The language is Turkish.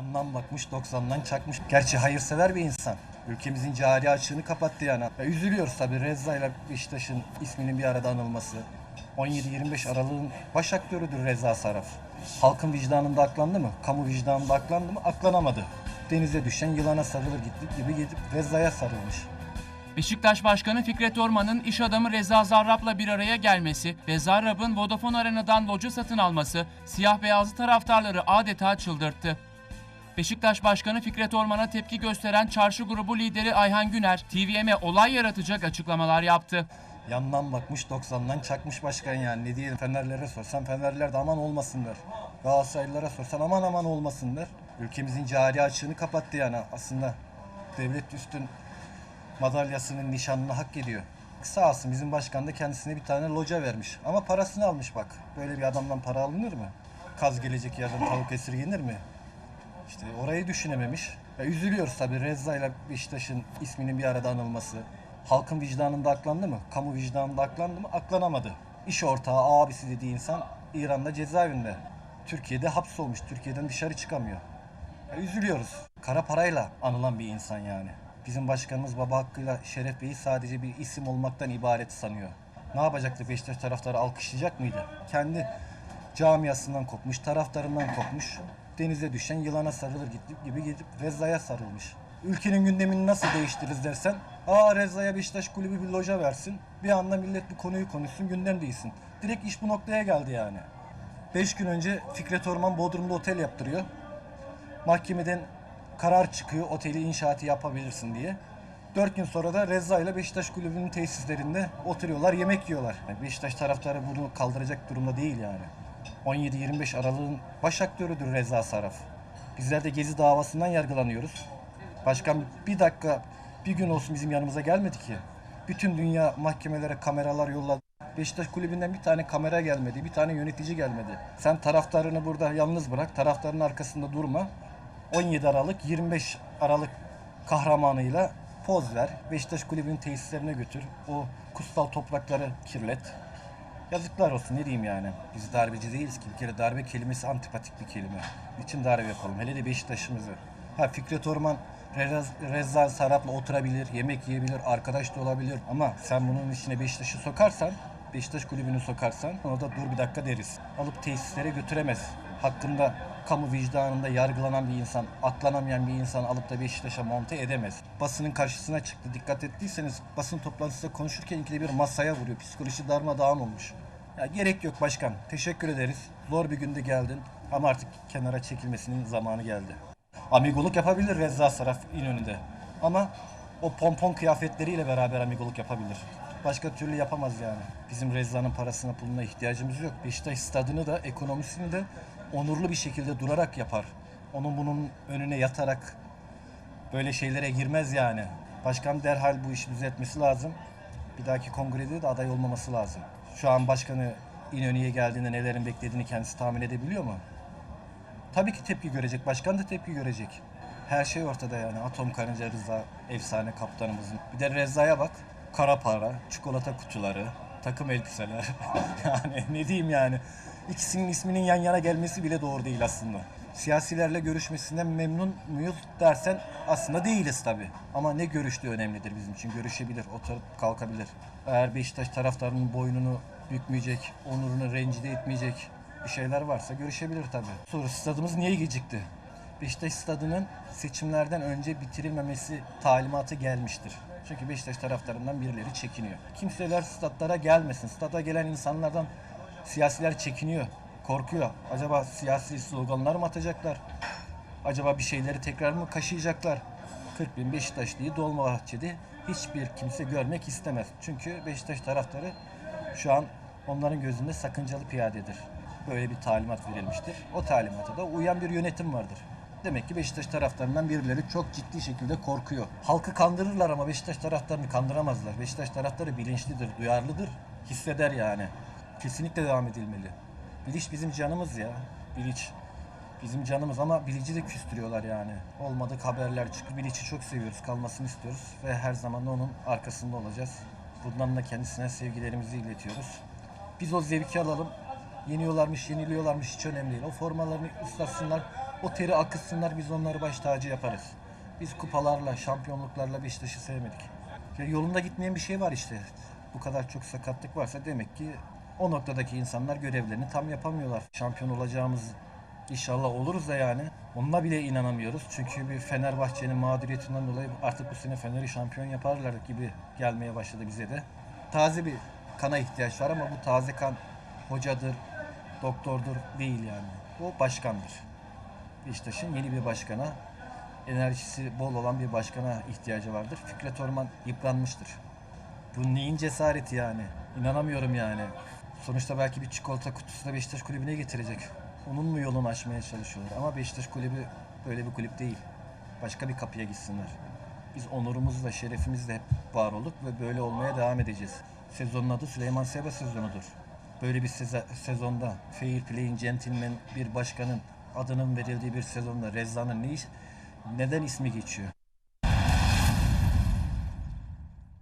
Yandan bakmış 90'dan çakmış. Gerçi hayırsever bir insan. Ülkemizin cari açığını kapattı yani. Ya üzülüyoruz tabii Rezza ile Beşiktaş'ın isminin bir arada anılması. 17-25 Aralık'ın baş aktörüdür Reza Saraf. Halkın vicdanında aklandı mı? Kamu vicdanında aklandı mı? Aklanamadı. Denize düşen yılana sarılır gitti gibi gidip Rezza'ya sarılmış. Beşiktaş Başkanı Fikret Orman'ın iş adamı Reza Zarrab'la bir araya gelmesi ve Zarrab'ın Vodafone Arena'dan loca satın alması siyah beyazlı taraftarları adeta çıldırttı. Beşiktaş Başkanı Fikret Orman'a tepki gösteren çarşı grubu lideri Ayhan Güner, TVM'e olay yaratacak açıklamalar yaptı. Yandan bakmış 90'dan çakmış başkan yani ne diyelim Fenerlere sorsan Fenerliler de aman olmasın der. Galatasaraylılara sorsan aman aman olmasın der. Ülkemizin cari açığını kapattı yani aslında. Devlet üstün madalyasının nişanını hak ediyor. Sağ olsun bizim başkan da kendisine bir tane loca vermiş. Ama parasını almış bak. Böyle bir adamdan para alınır mı? Kaz gelecek yerden tavuk esirgenir mi? İşte orayı düşünememiş. Ya üzülüyoruz tabii Rezza ile Beşiktaş'ın isminin bir arada anılması. Halkın vicdanında aklandı mı? Kamu vicdanında aklandı mı? Aklanamadı. İş ortağı, abisi dediği insan İran'da cezaevinde. Türkiye'de hapsolmuş. Türkiye'den dışarı çıkamıyor. Ya üzülüyoruz. Kara parayla anılan bir insan yani. Bizim başkanımız Baba Hakkı'yla Şeref Bey'i sadece bir isim olmaktan ibaret sanıyor. Ne yapacaktı Beşiktaş taraftarı alkışlayacak mıydı? Kendi camiasından kopmuş, taraftarından kopmuş. Denize düşen yılana sarılır gibi gidip Rezza'ya sarılmış. Ülkenin gündemini nasıl değiştiririz dersen, aa Rezza'ya Beşiktaş kulübü bir loja versin. Bir anda millet bu konuyu konuşsun, gündem değilsin. Direkt iş bu noktaya geldi yani. 5 gün önce Fikret Orman Bodrum'da otel yaptırıyor. Mahkemeden karar çıkıyor oteli inşaatı yapabilirsin diye. 4 gün sonra da Rezza ile Beşiktaş Kulübü'nün tesislerinde oturuyorlar, yemek yiyorlar. Yani Beşiktaş taraftarı bunu kaldıracak durumda değil yani. 17-25 Aralık'ın baş aktörüdür Reza Saraf. Bizler de Gezi davasından yargılanıyoruz. Başkan bir dakika, bir gün olsun bizim yanımıza gelmedi ki. Bütün dünya mahkemelere kameralar yolladı. Beşiktaş kulübünden bir tane kamera gelmedi, bir tane yönetici gelmedi. Sen taraftarını burada yalnız bırak, taraftarın arkasında durma. 17 Aralık, 25 Aralık kahramanıyla poz ver. Beşiktaş kulübünün tesislerine götür. O kutsal toprakları kirlet. Yazıklar olsun ne diyeyim yani. Biz darbeci değiliz ki. Bir kere darbe kelimesi antipatik bir kelime. Niçin darbe yapalım? Hele de Beşiktaş'ımızı. Ha Fikret Orman Reza, Reza Sarap'la oturabilir, yemek yiyebilir, arkadaş da olabilir. Ama sen bunun içine Beşiktaş'ı sokarsan, Beşiktaş kulübünü sokarsan orada dur bir dakika deriz. Alıp tesislere götüremez. Hakkında kamu vicdanında yargılanan bir insan, aklanamayan bir insan alıp da Beşiktaş'a monte edemez. Basının karşısına çıktı. Dikkat ettiyseniz basın toplantısında konuşurken ikide bir masaya vuruyor. Psikoloji darmadağın olmuş. Ya gerek yok başkan. Teşekkür ederiz. Zor bir günde geldin ama artık kenara çekilmesinin zamanı geldi. Amigoluk yapabilir Rezza Saraf İnönü'nde. Ama o pompon kıyafetleriyle beraber amigoluk yapabilir. Başka türlü yapamaz yani. Bizim Rezza'nın parasına puluna ihtiyacımız yok. Beşiktaş stadını da ekonomisini de onurlu bir şekilde durarak yapar. Onun bunun önüne yatarak böyle şeylere girmez yani. Başkan derhal bu işi düzeltmesi lazım. Bir dahaki kongrede de aday olmaması lazım. Şu an başkanı İnönü'ye geldiğinde nelerin beklediğini kendisi tahmin edebiliyor mu? Tabii ki tepki görecek. Başkan da tepki görecek. Her şey ortada yani. Atom Karınca Rıza efsane kaptanımızın. Bir de Rezza'ya bak. Kara para, çikolata kutuları, takım elbiseler. yani ne diyeyim yani. İkisinin isminin yan yana gelmesi bile doğru değil aslında. Siyasilerle görüşmesinden memnun muyuz dersen aslında değiliz tabii. Ama ne görüştüğü önemlidir bizim için. Görüşebilir, oturup kalkabilir. Eğer Beşiktaş taraftarının boynunu bükmeyecek, onurunu rencide etmeyecek bir şeyler varsa görüşebilir tabii. Sonra stadımız niye gecikti? Beşiktaş stadının seçimlerden önce bitirilmemesi talimatı gelmiştir. Çünkü Beşiktaş taraftarından birileri çekiniyor. Kimseler statlara gelmesin. Stada gelen insanlardan siyasiler çekiniyor, korkuyor. Acaba siyasi sloganlar mı atacaklar? Acaba bir şeyleri tekrar mı kaşıyacaklar? 40 bin Beşiktaşlıyı Dolmabahçe'de hiçbir kimse görmek istemez. Çünkü Beşiktaş taraftarı şu an onların gözünde sakıncalı piyadedir. Böyle bir talimat verilmiştir. O talimata da uyan bir yönetim vardır. Demek ki Beşiktaş taraftarından birileri çok ciddi şekilde korkuyor. Halkı kandırırlar ama Beşiktaş taraftarını kandıramazlar. Beşiktaş taraftarı bilinçlidir, duyarlıdır, hisseder yani. Kesinlikle devam edilmeli. Biliş bizim canımız ya. Biliç bizim canımız ama bilici de küstürüyorlar yani. Olmadık haberler çıkıyor. Bilici çok seviyoruz, kalmasını istiyoruz ve her zaman onun arkasında olacağız. Bundan da kendisine sevgilerimizi iletiyoruz. Biz o zevki alalım. Yeniyorlarmış, yeniliyorlarmış hiç önemli değil. O formalarını ıslatsınlar. O teri akıtsınlar biz onları baş tacı yaparız. Biz kupalarla, şampiyonluklarla Beşiktaş'ı sevmedik. Ya yolunda gitmeyen bir şey var işte. Bu kadar çok sakatlık varsa demek ki o noktadaki insanlar görevlerini tam yapamıyorlar. Şampiyon olacağımız inşallah oluruz da yani. Onunla bile inanamıyoruz. Çünkü bir Fenerbahçe'nin mağduriyetinden dolayı artık bu sene Fener'i şampiyon yaparlar gibi gelmeye başladı bize de. Taze bir kana ihtiyaç var ama bu taze kan hocadır, doktordur değil yani. O başkandır. Beşiktaş'ın yeni bir başkana, enerjisi bol olan bir başkana ihtiyacı vardır. Fikret Orman yıpranmıştır. Bu neyin cesareti yani? İnanamıyorum yani. Sonuçta belki bir çikolata kutusu da Beşiktaş kulübüne getirecek. Onun mu yolunu açmaya çalışıyorlar? Ama Beşiktaş kulübü böyle bir kulüp değil. Başka bir kapıya gitsinler. Biz onurumuzla, şerefimizle hep var olduk ve böyle olmaya devam edeceğiz. Sezonun adı Süleyman Seba sezonudur. Böyle bir sezonda fair playing gentleman bir başkanın adının verildiği bir sezonda Rezza'nın ne iş, neden ismi geçiyor?